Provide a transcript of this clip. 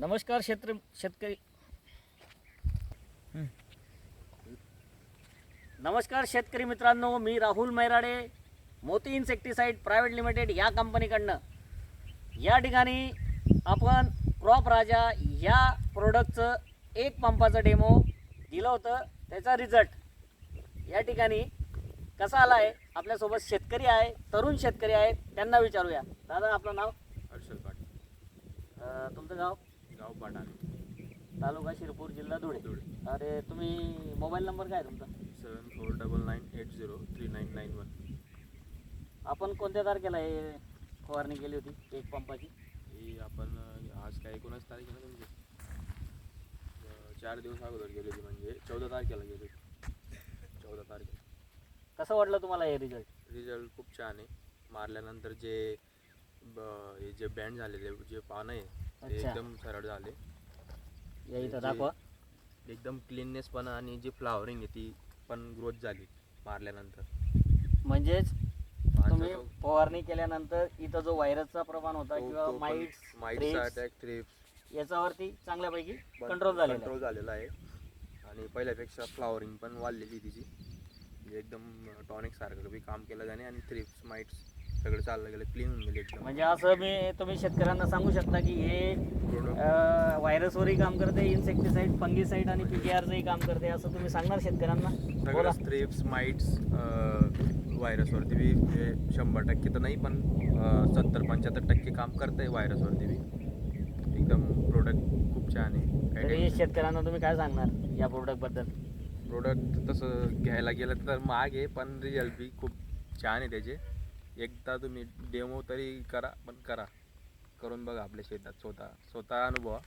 नमस्कार शेत्र शेतकरी. नमस्कार शेतकरी मित्रांनो मी राहुल मैराडे मोती इन्सेक्टिसाईड प्रायव्हेट लिमिटेड या कंपनीकडनं. या ठिकाणी आपण क्रॉप राजा या प्रोडक्टचं एक पंपाचं डेमो दिलं होतं. त्याचा रिझल्ट या ठिकाणी कसा आला आहे आपल्यासोबत शेतकरी आहे तरुण शेतकरी आहेत त्यांना विचारूया. दादा आपलं नाव? हर्षल पाटील. तुमचं गाव? गाव पाटाणे तालुका शिरपूर जिल्हा धुळे. धुळे. अरे तुम्ही मोबाईल नंबर काय आहे तुमचा? Seven four double nine eight zero three nine nine one. आपण कोणत्या तारखेला हे फवारणी केली होती एक पंपाची? ही आपण अं, आज काय एकोणीस तारीख आहे ना तुमची? अं, चार दिवस अगोदर गेली होती म्हणजे चौदा तारखेला गेली होती. चौदा तारखेला. कसं वाटलं तुम्हाला हे रिझल्ट रिझल्ट खूप छान आहे. मारल्यानंतर जे ब- हे जे बँड झालेले जे पानं आहे ते अच्छा. एकदम सरळ झाले. या इथं जे- दाखवा. एकदम क्लीननेस पण आणि जी फ्लावरिंग आहे ती पण ग्रोथ झाली मारल्यानंतर. म्हणजेच तुम्ही फवारणी केल्यानंतर इथं जो व्हायरसचा प्रमाण होता किंवा माईट्स माईटचा अटॅक थ्रिप्स याच्यावरती चांगल्यापैकी कंट्रोल झालेला आहे. कंट्रोल झालेला आहे. आणि पहिल्यापेक्षा फ्लावरिंग पण वाढलेली तिची. म्हणजे एकदम टॉनिक सारखं बी काम केलं त्याने आणि थ्रिप्स माइट्स सगळं चाललं गेलं क्लीन होऊन गेले एकदम. म्हणजे असं मी तुम्ही शेतकऱ्यांना सांगू शकता की हे अं, व्हायरसवरही काम करते इन्सेक्टिसाईड फंगीसाईड आणि पीटीआरचंही काम करते असं तुम्ही सांगणार शेतकऱ्यांना? बोला. सगळं थ्रिप्स माइट्स व्हायरसवरती बी म्हणजे शंभर टक्के तर नाही पण सत्तर पंच्याहत्तर टक्के काम करतंय व्हायरसवरती बी. एकदम प्रोडक्ट खूप छान आहे. तरी काही शेतकऱ्यांना तुम्ही काय सांगणार या प्रोडक्टबद्दल? प्रोडक्ट तसं घ्यायला गेलं तर महाग आहे पण रिझल्ट बी खूप छान आहे त्याचे. एकदा तुम्ही डेमो तरी करा पण करा. करून बघा आपल्या शेतात स्वतः स्वतः अनुभवा.